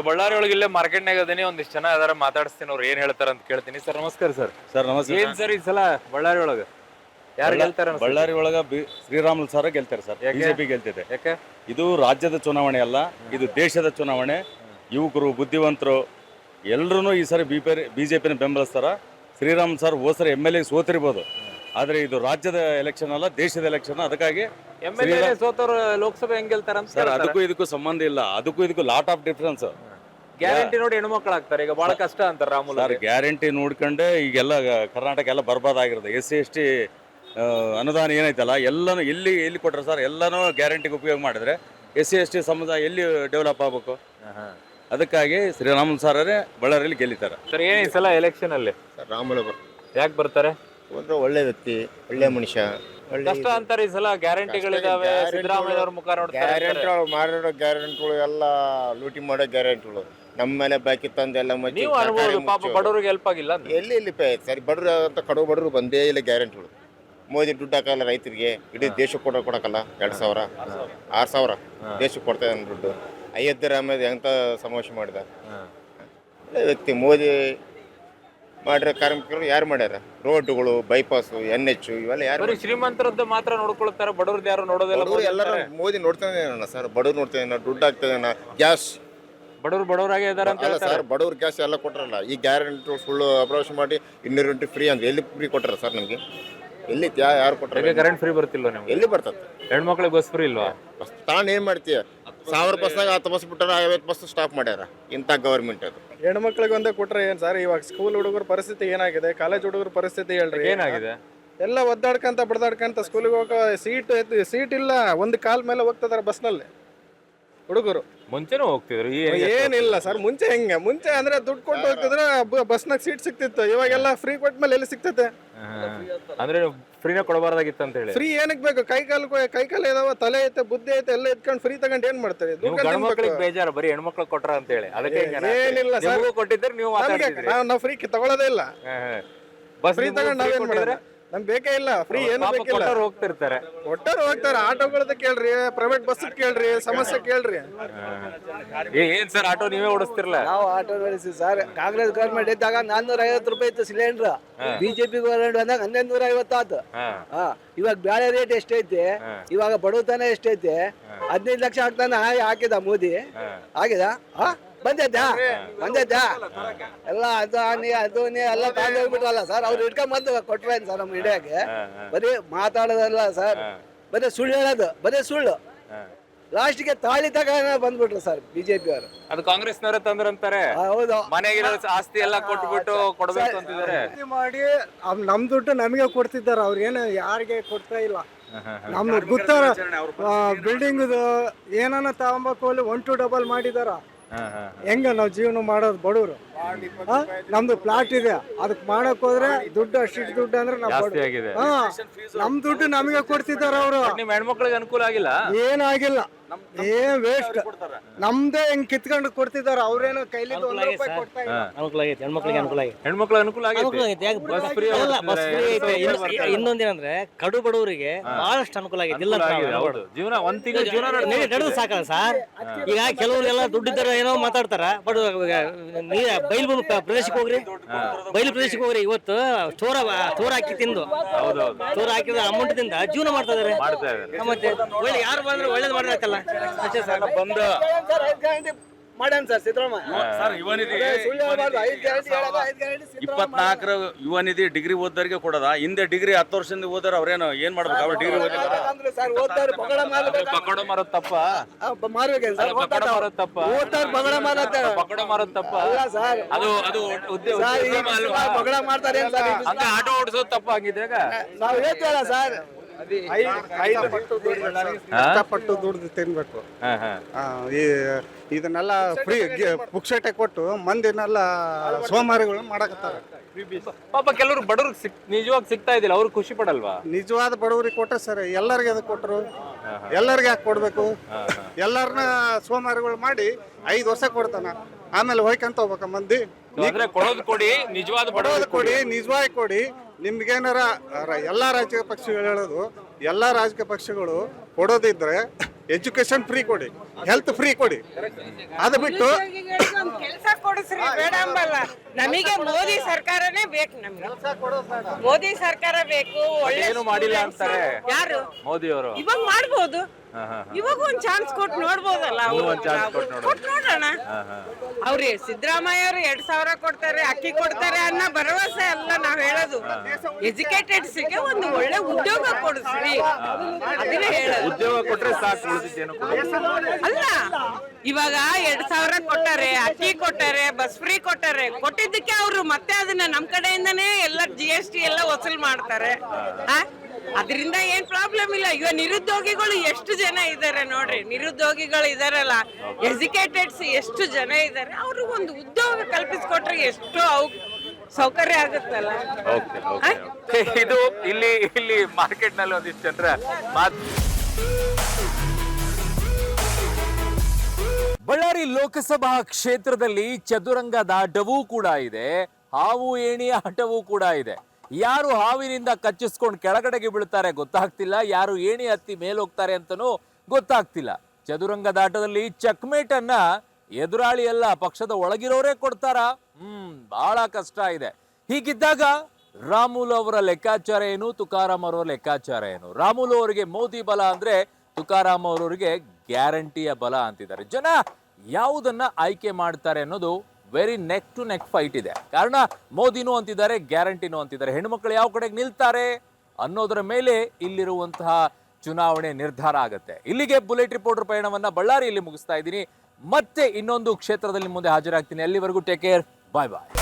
So Ballari ಒಳಗೆ ಇಲ್ಲೇ ಮಾರ್ಕೆಟ್ನಾಗ ಅದೀನಿ ಒಂದಿಷ್ಟು ಜನ ಅದಾರ ಮಾತಾಡಿಸ್ತೀನಿ ಅವ್ರು ಏನ್ ಹೇಳ್ತಾರ ಅಂತ ಕೇಳ್ತೀನಿ. ಸರ್ ನಮಸ್ಕಾರ ಸರ್. ಸರ್ ನಮಸ್ಕಾರ ಏನ್ ಸರ್. ಈ ಸಲ ಬಳ್ಳಾರಿ ಒಳಗ ಯಾರು ಗೆಲ್ತಾರ ಬಳ್ಳಾರಿ ಒಳಗ ಬಿ- ಶ್ರೀರಾಮುಲು ಸರ್ ಗೆಲ್ತಾರೆ ಸರ್? ಬಿಜೆಪಿ ಗೆಲ್ತಿದೆ. ಯಾಕೆ? ಇದು ರಾಜ್ಯದ ಚುನಾವಣೆ ಅಲ್ಲ ಇದು ದೇಶದ ಚುನಾವಣೆ. ಯುವಕರು ಬುದ್ಧಿವಂತರು ಎಲ್ಲರೂ ಈ ಸರಿ ಬಿಪಿ ಬಿಜೆಪಿನ ಬೆಂಬಲಿಸ್ತಾರ. ಶ್ರೀರಾಮ್ ಸರ್ ಹೋದ ಸರಿ ಎಂ ಎಲ್ ಎ ಸೋತಿರ್ಬೋದು. ಆದ್ರೆ ಇದು ರಾಜ್ಯದ ಎಲೆಕ್ಷನ್ ಅಲ್ಲ ದೇಶದ ಎಲೆಕ್ಷನ್ ಅದಕ್ಕಾಗಿ ಎಲ್ ಎ ಸೋತವ್ರು ಲೋಕಸಭೆ ಹೆಂಗ್ ಗೆಲ್ತಾರ ಅಂತ ಸರ್ ಅದಕ್ಕೂ ಇದಕ್ಕೂ ಸಂಬಂಧ ಇಲ್ಲ. ಅದಕ್ಕೂ ಇದಕ್ಕೂ ಲಾಟ್ ಆಫ್ ಡಿಫ್ರೆನ್ಸ್ ಗ್ಯಾರಂಟಿ ನೋಡಿ ಹೆಣ್ಮಕ್ಳಾಗ್ತಾರೆ. ಈಗ ಬಹಳ ಕಷ್ಟ ಅಂತಾರೆ ರಾಮುಲ್ ಸರ್ ಗ್ಯಾರಂಟಿ ನೋಡ್ಕೊಂಡೆ ಈಗೆಲ್ಲ ಕರ್ನಾಟಕ ಎಲ್ಲ ಬರ್ಬಾದಾಗಿರೋದು ಎಸ್ ಸಿ ಎಸ್ ಟಿ ಅನುದಾನ ಏನೈತಲ್ಲ ಎಲ್ಲನೂ ಎಲ್ಲಿ ಎಲ್ಲಿ ಕೊಟ್ರ ಸರ್ ಎಲ್ಲನೂ ಗ್ಯಾರಂಟಿಗೆ ಉಪಯೋಗ ಮಾಡಿದ್ರೆ ಎಸ್ ಸಿ ಎಸ್ ಟಿ ಸಮುದಾಯ ಎಲ್ಲಿ ಡೆವಲಪ್ ಆಗಬೇಕು? ಅದಕ್ಕಾಗಿ ಶ್ರೀರಾಮುಲು ಸಾರರೇ ಬಳ್ಳಾರಿಯಲ್ಲಿ ಗೆಲ್ಲಿತಾರೆ ಸರ್ ಏನ್ ಈ ಸಲ ಎಲೆಕ್ಷನ್ ಅಲ್ಲಿ? ಸರ್ ರಾಮುಲು ಬರ್ ಯಾಕೆ ಬರ್ತಾರೆ? ಒಂದು ಒಳ್ಳೆ ವ್ಯಕ್ತಿ ಒಳ್ಳೆ ಮನುಷ್ಯ ಒಳ್ಳೆ ಕಷ್ಟ ಅಂತಾರೆ ಈ ಸಲ ಗ್ಯಾರಂಟಿಗಳಿದಾವೆ ಗ್ಯಾರಂಟಿ- ಸಿದ್ದರಾಮಯ್ಯ ಅವ್ರ ಮುಖ ನೋಡ್ತಾರೆ ಗ್ಯಾರಂಟಿಗಳು ಮಾಡಿರೋ ಗ್ಯಾರಂಟಿಗಳು ಎಲ್ಲ ಲೂಟಿ ಮಾಡೋ ಗ್ಯಾರಂಟಿಗಳು. ನಮ್ಮ ಮೇಲೆ ಬಾಕಿ ತಂದು ಎಲ್ಲ ಮಚ್ಚಿ ನೀವು ಅನ್ಬೋದು ಸರ್ಕಾರಿ ಪಾಪ ಮುಚ್ಚು. ಬಡವ್ರಿಗೆ ಹೆಲ್ಪ್ ಆಗಿಲ್ಲ. ಎಲ್ಲಿ ಇಲ್ಲಿ ಪೇ ಸರಿ ಬಡವರು ಅಂತ ಕಡು ಬಡವರು ಬಂದೇ ಇಲ್ಲ ಗ್ಯಾರಂಟಿಗಳು ಮೋದಿ ದುಡ್ಡು ಹಾಕಲ್ಲ ರೈತರಿಗೆ ಇಡೀ ದೇಶಕ್ಕೆ ಕೊಡೋ ಕೊಡಕ್ಕಲ್ಲ ಎರಡು ಸಾವಿರ. ಆರು ಸಾವಿರ. ದೇಶಕ್ಕೆ ಕೊಡ್ತಾ ಇದ್ದಾನೆ ದುಡ್ಡು. ಅಯೋಧ್ಯೆ ರಾಮದ ಎಂತ ಸಮಾವೇಶ ಮಾಡಿದ? ಒಳ್ಳೆ ವ್ಯಕ್ತಿ ಮೋದಿ ಮಾಡಿರೋ ಕಾರ್ಮಿಕರು ಯಾರು ಮಾಡ್ಯಾರ? ರೋಡ್ಗಳು ಬೈಪಾಸು ಎನ್ ಎಚ್ ಇವೆಲ್ಲ ಯಾರು ಬರೀ ಶ್ರೀಮಂತರದ್ದು ಮಾತ್ರ ನೋಡ್ಕೊಳ್ತಾರೆ ಬಡವ್ರದ್ದು ಯಾರು ನೋಡೋದಿಲ್ಲ ಬಡವರು ಎಲ್ಲರೂ ಮೋದಿ ನೋಡ್ತಾನೆ ಸರ್ ಬಡವ್ರು ನೋಡ್ತಾನೆ ದುಡ್ಡು ಹಾಕ್ತಾನೆ ಗ್ಯಾಸ್ ಬಡವ್ರು ಬಡವರಾಗೆ ಇದಾರೆ ಅಂತ ಅಲ್ಲ ಹೇಳ್ತಾರೆ. ಸರ್ ಬಡವ್ರ ಗ್ಯಾಸ್ ಎಲ್ಲ ಕೊಟ್ರಲ್ಲ ಈ ಗ್ಯಾರಂಟಿ ಫುಲ್ ಅಪ್ರೋಚ್ ಮಾಡಿ ಇನ್ನೂರು ಯೂನಿಟ್ ಫ್ರೀ ಅಂತ ಎಲ್ಲಿ ಫ್ರೀ ಕೊಟ್ಟಾರ ಸರ್ ನಮಗೆ? ಎಲ್ಲಿ ಯಾ ಯಾರು ಕೊಟ್ಟರೆ ಈಗ ಕರೆಂಟ್ ಫ್ರೀ ಬರ್ತಿಲ್ವ ನಿಮ್ಗೆ? ಎಲ್ಲಿ ಬರ್ತದೆ? ಹೆಣ್ಮಕ್ಳಿಗೆ ಬಸ್ ಫ್ರೀ ಇಲ್ವಾ? ಬಸ್ ತಾನು ಏನು ಮಾಡ್ತೀಯ? ಸಾವಿರ ಬಸ್ನಾಗ ಹತ್ತು ಬಸ್ ಬಿಟ್ಟರೆ ಐವತ್ತು ಬಸ್ ಸ್ಟಾಪ್ ಮಾಡ್ಯಾರ. ಇಂಥ ಗೌರ್ಮೆಂಟ್ ಅದು. ಹೆಣ್ಮಕ್ಳಿಗೆ ಒಂದೇ ಕೊಟ್ರೆ ಏನ್ ಸರ್ ಇವಾಗ ಸ್ಕೂಲ್ ಹುಡುಗರ ಪರಿಸ್ಥಿತಿ ಏನಾಗಿದೆ ಕಾಲೇಜ್ ಹುಡುಗರ ಪರಿಸ್ಥಿತಿ ಹೇಳ್ರಿ. ಏನಾಗಿದೆ? ಎಲ್ಲ ಒದ್ದಾಡ್ಕಂತ ಬಡ್ದಾಡ್ಕಂತ ಸ್ಕೂಲಿಗೆ ಹೋಗೋ ಸೀಟ್ ಸೀಟ್ ಇಲ್ಲ ಒಂದು ಕಾಲ್ ಮೇಲೆ ಹೋಗ್ತದಾರ ಬಸ್ನಲ್ಲಿ ಹುಡುಗರು. ಮುಂಚೆನೂ ಹೋಗ್ತಿದ್ರು ಈ ಏನಿಲ್ಲ ಸರ್ ಮುಂಚೆ ಹೆಂಗೆ? ಮುಂಚೆ ಅಂದ್ರೆ ದುಡ್ಡು ಕೊಟ್ಟು ಹೋಗ್ತಿದ್ರೆ ಬಸ್ನಾಗ ಸೀಟ್ ಸಿಕ್ತಿತ್ತು ಇವಾಗೆಲ್ಲ ಫ್ರೀ ಕೊಟ್ಟ ಮೇಲೆ ಎಲ್ಲಿ ಸಿಗ್ತೈತೆ? ಅಂದ್ರೆ ಫ್ರೀನೇ ಕೊಡಬಾರ್ದಾಗಿತ್ತು ಅಂತ ಹೇಳಿ. ಫ್ರೀ ಏನಕ್ಕೆ ಬೇಕು? ಕೈ ಕಾಲು ಕೈ ಕಾಲು ಇದಾವ ತಲೆ ಐತೆ ಬುದ್ಧಿ ಐತೆ ಎಲ್ಲ ಇಟ್ಕೊಂಡು ಫ್ರೀ ತಗೊಂಡು ಏನ್ ಮಾಡ್ತಾರೆ? ಮಕ್ಳಿಗೆ ಬೇಜಾರು ಬರೀ ಹೆಣ್ಮಕ್ಳು ಕೊಟ್ರ ಅಂತ ಹೇಳಿ. ಅದಕ್ಕೆ. ಏನಿಲ್ಲ ಸರ್. ಕೊಟ್ಟಿದ್ರೆ ನಾವು ನಾವು ಫ್ರೀ ತಗೊಳ್ಳೋದೇ ಇಲ್ಲ. ಬಸ್ ಫ್ರೀ ತಗೊಂಡು ನಾವೇನ್ ಮಾಡಿದ್ರೆ ನಮ್ಗೆ ಬೇಕೇ ಇಲ್ಲ. ಫ್ರೀ ಏನು ಬೇಕಿಲ್ಲ ಕೊಟ್ಟವ್ರು ಹೋಗ್ತಿರ್ತಾರೆ. ಒಟ್ಟಾರೆ ಹೋಗ್ತಾರೆ. ಆಟೋಗಳದ ಕೇಳ್ರಿ ಪ್ರೈವೇಟ್ ಬಸ್ ಕೇಳ್ರಿ ಸಮಸ್ಯೆ ಕೇಳ್ರಿ. ಏ, ಏನ್ ಸರ್ ಆಟೋ ನೀವೇ ಓಡಿಸ್ತಿರ್ಲ? ನಾವು ಆಟೋ ನಡೆಸಿ ಸರ್. ಕಾಂಗ್ರೆಸ್ ಗೌರ್ಮೆಂಟ್ ಇದ್ದಾಗ ನಾನ್ನೂರ ಐವತ್ತು ರೂಪಾಯಿ ಇತ್ತು ಸಿಲಿಂಡರ್. ಬಿಜೆಪಿ ಗೌರ್ಮೆಂಟ್ ಬಂದಾಗ ಹನ್ನೊಂದು ನೂರ ಐವತ್ತು ಆತು ಹಾ. ಹಾ. ಇವಾಗ ಬ್ಯಾಳೆ ರೇಟ್ ಎಷ್ಟೈತೆ? ಇವಾಗ ಬಡವತನ ಎಷ್ಟೈತೆ? ಹದಿನೈದು ಲಕ್ಷ ಹಾಕ್ತಾನೆ ಹಾಕಿದ ಮೋದಿ. ಆಗಿದ ಹಾ? ಬಂದೈತಾ? ಬಂದೈತಾ? ಎಲ್ಲ ಅದು ನೀ ಅದು ನೀ ಎಲ್ಲ ತಗೊಂಡು ಹೋಗ್ಬಿಟ್ರಲ್ಲ ಸರ್. ಅವ್ರು ಇಟ್ಕೊಂಡ್ ಬಂದು ಕೊಟ್ರೆ ಸರ್ ನಮ್ಮ ಇಂಡಿಯಾಗೆ ಬರೀ ಮಾತಾಡೋದಲ್ಲ ಸರ್. ಬರೀ ಸುಳ್ಳು ಹೇಳೋದು ಬರೀ ಸುಳ್ಳು. ಲಾಸ್ಟ್ಗೆ ತಾಳಿ ತಗ ಬಂದ್ಬಿಟ್ರು ಸರ್ ಬಿಜೆಪಿ ಅವರು. ಅದು ಕಾಂಗ್ರೆಸ್ನವರೇ ತಂದ್ರಂತಾರೆ. ಹೌದು. ಮನೆಗಿರೋ ಆಸ್ತಿ ಎಲ್ಲ ಕೊಟ್ಬಿಟ್ಟು ಕೊಡ್ಬೇಕು ಅಂತಿದ್ದಾರೆ. ಮಾಡಿ ನಮ್ ದುಡ್ಡು ನಮಗೆ ಕೊಡ್ತಿದ್ದಾರೆ. ಅವ್ರು ಏನು ಯಾರಿಗೆ ಕೊಡ್ತಾ ಇಲ್ಲ. ನಮ್ದು ಗುತ್ತಾರ ಬಿಲ್ಡಿಂಗ್ ಏನಾನ ತಗೊಂಬಕ್ ಅಲ್ಲಿ ಒನ್ ಟು ಡಬಲ್ ಮಾಡಿದಾರ. ಹೆಂಗ ನಾವು ಜೀವನ ಮಾಡೋದು ಬಡವರು? ನಮ್ದು ಪ್ಲಾಟ್ ಇದೆ. ಅದಕ್ಕೆ ಮಾಡಕ್ ಹೋದ್ರೆ ದುಡ್ಡು ಅಷ್ಟಿಷ್ಟು ದುಡ್ಡು ಅಂದ್ರೆ ನಾವು ನಮ್ ದುಡ್ಡು ನಮಗೆ ಕೊಡ್ತಿದ್ದಾರೆ ಅವರು. ನಿಮ್ಮ ಹೆಣ್ಮಕ್ಳಿಗೆ ಅನುಕೂಲ ಆಗಿಲ್ಲ? ಏನಾಗಿಲ್ಲ ಏನ್ ವೇಸ್ಟ್ ನಮ್ದೇ ಹೆಂಗ್ ಕಿತ್ಕೊಂಡು ಕೊಡ್ತಿದಾರ ಅವ್ರೇನು ಕೈಲಿ ಒಂದ್ ರೂಪಾಯಿ ಕೊಡ್ತಾ ಇಲ್ಲ. ಅನುಕೂಲ ಆಗೈತೆ ಹೆಣ್ಮಕ್ಳಿಗೆ ಅನುಕೂಲ ಆಗೈತೆ. ಹೆಣ್ಮಕ್ಳು ಅನುಕೂಲ ಅನುಕೂಲ ಆಗೈತೆ ಯಾಕೆ ಬಸ್ ಫ್ರೀ ಅಲ್ಲ, ಬಸ್ ಫ್ರೀ ಐತೆ ಎರಡು ಇನ್ನೊಂದೇನಂದ್ರೆ ಕಡು ಬಡವರಿಗೆ ಬಹಳಷ್ಟು ಅನುಕೂಲ ಆಗೈತೆ. ಇಲ್ಲ ಅಂತ ಆಗಿದೆ, ನಾವು ಹೌದು. ಜೀವನ ಒಂದ್ ತಿಂಗಳು ಜೀವನ ನಡೆದು ಸಾಕಲ್ಲ ಸರ್. ಈಗ ಕೆಲವರೆಲ್ಲ ದುಡ್ಡಿದ್ದಾರ ಏನೋ ಮಾತಾಡ್ತಾರ. ಬಟ್ ನೀ ಬೈಲ್ ಬಂದು ಪ್ರದೇಶಕ್ಕೆ ಹೋಗ್ರಿ. ಬೈಲ್ ಪ್ರದೇಶಕ್ಕೆ ಹೋಗ್ರಿ. ಇವತ್ತು ಸ್ಟೋರ್ ಸ್ಟೋರ್ ಹಾಕಿ ತಿಂದು. ಸ್ಟೋರ್ ಹಾಕಿದ ಅಮೌಂಟ್ ದಿಂದ ಜೀವನ ಮಾಡ್ತಾ ಇದಾರೆ. ಮಾಡ್ತಾ ಮತ್ತೆ ಒಳ್ಳೆ ಯಾರು ಬಂದ್ರೆ ಒಳ್ಳೇದು ಸರ್ ಬಂದ. ಮಾಡ್ಯಾನ ಸರ್ ಸಿದ್ದರಾಮಯ್ಯ ಇಪ್ಪತ್ನಾಲ್ಕರ ಯುವ ನಿಧಿ ಡಿಗ್ರಿ ಓದೋರಿಗೆ ಕೊಡದ? ಹಿಂದೆ ಡಿಗ್ರಿ ಹತ್ತು ವರ್ಷದಿಂದ ಓದೋರು ಅವ್ರೇನು ಏನ್ ಮಾಡ್ಬೇಕು? ಅವ್ರು ಡಿಗ್ರಿ ಪಕೋಡ ಮಾರೋದ್ ತಪ್ಪ. ಪಕೋಡ ಮಾರೋದ್ ತಪ್ಪ. ಪಕೋಡ ಮಾರತ್ತೆ ಪಕೋಡ ಮಾರೋದ್ ತಪ್ಪ. ಅದು ಅದು ಪಕೋಡ ಮಾಡ್ತಾರೆ ಆಟೋ ಓಡಿಸೋದ್ ತಪ್ಪ ಹಂಗಿದ್ರಾಗ ನಾವು ಹೇಳ್ತೀವಲ್ಲ ಸರ್. ಕಷ್ಟಪಟ್ಟು ದುಡ್ದು ತಿನ್ಬೇಕು. ಹಾ? ಹಾ ಆ, ಈ ಇದನ್ನೆಲ್ಲ ಫ್ರೀ ಪುಕ್ಷಟೆ ಕೊಟ್ಟು ಮಂದಿನೆಲ್ಲ ಸೋಮಾರಿಗಳು ಮಾಡಕತ್ತಾರ. ಪಾಪ ಕೆಲವರು ಬಡವ್ರಿಗೆ ಸಿಕ್ ನಿಜವಾಗಿ ಸಿಗ್ತಾ ಇದಿಲ್ಲ ಅವ್ರು ಖುಷಿ ಪಡಲ್ವಾ? ನಿಜವಾದ ಬಡವರಿಗೆ ಕೊಟ್ಟರೆ ಸರ್ ಎಲ್ಲರಿಗೆ ಅದು ಕೊಟ್ಟರು ಎಲ್ಲರಿಗೆ ಯಾಕೆ ಕೊಡಬೇಕು? ಎಲ್ಲರನ್ನ ಸೋಮಾರಿಗಳು ಮಾಡಿ ಐದು ವರ್ಷ ಕೊಡ್ತಾನ. ಆಮೇಲೆ ಹೋಯ್ಕಂತ ಹೋಗ್ಬೇಕ ಮಂದಿ? ಅಂದ್ರೆ ಕೊಡೋದು ಕೊಡಿ ನಿಜವಾದ ಕೊಡೋದು ಬಡವ್ರಿಗೆ ಕೊಡಿ ನಿಜವಾಗಿ ಕೊಡಿ. ನಿಮ್ಗೇನಾರ ರ- ಎಲ್ಲಾ ರಾಜಕೀಯ ಪಕ್ಷಗಳು ಹೇಳೋದು ಎಲ್ಲಾ ರಾಜಕೀಯ ಪಕ್ಷಗಳು ಕೊಡೋದಿದ್ರೆ ಎಜುಕೇಶನ್ ಫ್ರೀ ಕೊಡಿ. ಹೆಲ್ತ್ ಫ್ರೀ ಕೊಡಿ. ಅದು ಬಿಟ್ಟು ಕೆಲಸ ಕೊಡಿಸ್ರಿ ಬೇಡ ಅಂಬಲ್ಲ. ನಮಗೆ ಮೋದಿ ಸರ್ಕಾರನೇ ಬೇಕು ನಮ್ಗೆ. ಮೋದಿ ಸರ್ಕಾರ ಬೇಕು ಒಳ್ಳೆ ಏನು ಮಾಡಿಲ್ಲ ಅಂತಾರೆ. ಯಾರು? ಮೋದಿ ಅವರು ಇವಾಗ ಮಾಡ್ಬೋದು. ಇವಾಗ ಒಂದ್ ಚಾನ್ಸ್ ಕೊಟ್ಟು ನೋಡ್ಬೋದಲ್ಲ ಅವ್ರು. ಒಂದ್ chance ಕೊಟ್ಟು ನೋಡೋಣ. ಕೊಟ್ಟು ನೋಡೋಣ ಅವ್ರಿ ಸಿದ್ದರಾಮಯ್ಯ ಅವರು ಎರಡ್ ಸಾವಿರ ಕೊಡ್ತಾರೆ ಅಕ್ಕಿ ಕೊಡ್ತಾರೆ ಅನ್ನೋ ಭರವಸೆ ಅಲ್ಲ ನಾವ್ ಹೇಳೋದು. ಎಜುಕೇಟೆಡ್ಸ್ಗೆ ಒಂದು ಒಳ್ಳೆ ಉದ್ಯೋಗ ಕೊಡಿಸ್ರಿ. ಅದನ್ನೇ ಹೇಳೋದು. ಉದ್ಯೋಗ ಕೊಟ್ರೆ ಸಾಕು ಅಲ್ಲ ಇವಾಗ ಎರಡ್ ಸಾವಿರ ಕೊಟ್ಟಾರೆ ಅಕ್ಕಿ ಕೊಟ್ಟಾರೆ ಬಸ್ ಫ್ರೀ ಕೊಟ್ಟಾರೆ. ಕೊಟ್ಟಿದ್ದಕ್ಕೆ ಅವರು ಮತ್ತೆ ಅದನ್ನ ನಮ್ ಕಡೆಯಿಂದನೇ ಎಲ್ಲ ಜಿ ಎಸ್ ಟಿ ಎಲ್ಲ ವಸೂಲ್ ಮಾಡ್ತಾರೆ. ಅದರಿಂದ ಏನ್ ಪ್ರಾಬ್ಲಮ್ ಇಲ್ಲ. ಇವಾಗ ನಿರುದ್ಯೋಗಿಗಳು ಎಷ್ಟು ಜನ ಇದ್ದಾರೆ ನೋಡ್ರಿ. ನಿರುದ್ಯೋಗಿಗಳು ಇದಾರಲ್ಲ ಎಜುಕೇಟೆಡ್ಸ್ ಎಷ್ಟು ಜನ ಇದ್ದಾರೆ ಅವ್ರಿಗೆ ಒಂದು ಉದ್ಯೋಗ ಕಲ್ಪಿಸ್ಕೊಟ್ರೆ ಎಷ್ಟು ಅವ್ ಸೌಕರ್ಯ ಆಗುತ್ತಲ್ಲ? ಇದು ಇಲ್ಲಿ ಇಲ್ಲಿ ಮಾರ್ಕೆಟ್ನಲ್ಲಿ ಒಂದಿಷ್ಟು ಜನರ ಬಳ್ಳಾರಿ ಲೋಕಸಭಾ ಕ್ಷೇತ್ರದಲ್ಲಿ ಚದುರಂಗದಾಟವೂ ಕೂಡ ಇದೆ ಹಾವು ಏಣಿಯ ಆಟವೂ ಕೂಡ ಇದೆ. ಯಾರು ಹಾವಿನಿಂದ ಕಚ್ಚಿಸ್ಕೊಂಡು ಕೆಳಗಡೆಗೆ ಬೀಳ್ತಾರೆ ಗೊತ್ತಾಗ್ತಿಲ್ಲ, ಯಾರು ಏಣಿ ಹತ್ತಿ ಮೇಲೋಗ್ತಾರೆ ಅಂತನೂ ಗೊತ್ತಾಗ್ತಿಲ್ಲ. ಚದುರಂಗದಾಟದಲ್ಲಿ ಚಕ್ಮೇಟ್ ಅನ್ನ ಎದುರಾಳಿ ಎಲ್ಲ ಪಕ್ಷದ ಒಳಗಿರೋರೇ ಕೊಡ್ತಾರ? ಹ್ಮ್ ಬಹಳ ಕಷ್ಟ ಇದೆ. ಹೀಗಿದ್ದಾಗ ರಾಮುಲು ಅವರ ಲೆಕ್ಕಾಚಾರ ಏನು, ತುಕಾರಾಮ್ ಅವರ ಲೆಕ್ಕಾಚಾರ ಏನು? ರಾಮುಲು ಅವರಿಗೆ ಮೋದಿ ಬಲ ಅಂದ್ರೆ ತುಕಾರಾಮ್ ಅವರವರಿಗೆ ಗ್ಯಾರಂಟಿಯ ಬಲ ಅಂತಿದ್ದಾರೆ. ಜನ ಯಾವುದನ್ನ ಆಯ್ಕೆ ಮಾಡ್ತಾರೆ ಅನ್ನೋದು very neck to neck fight ಇದೆ. ಕಾರಣ, ಮೋದಿನೂ ಅಂತಿದ್ದಾರೆ, ಗ್ಯಾರಂಟಿನೂ ಅಂತಿದ್ದಾರೆ. ಹೆಣ್ಮಕ್ಳು ಯಾವ ಕಡೆಗೆ ನಿಲ್ತಾರೆ ಅನ್ನೋದರ ಮೇಲೆ ಇಲ್ಲಿರುವಂತಹ ಚುನಾವಣೆ ನಿರ್ಧಾರ ಆಗುತ್ತೆ. ಇಲ್ಲಿಗೆ ಬುಲೆಟ್ ರಿಪೋರ್ಟರ್ ಪಯಣವನ್ನು ಬಳ್ಳಾರಿಯಲ್ಲಿ ಮುಗಿಸ್ತಾ ಇದ್ದೀನಿ. ಮತ್ತೆ ಇನ್ನೊಂದು ಕ್ಷೇತ್ರದಲ್ಲಿ ಮುಂದೆ ಹಾಜರಾಗ್ತೀನಿ. ಅಲ್ಲಿವರೆಗೂ ಟೇಕ್ ಕೇರ್ ಬಾಯ್ ಬಾಯ್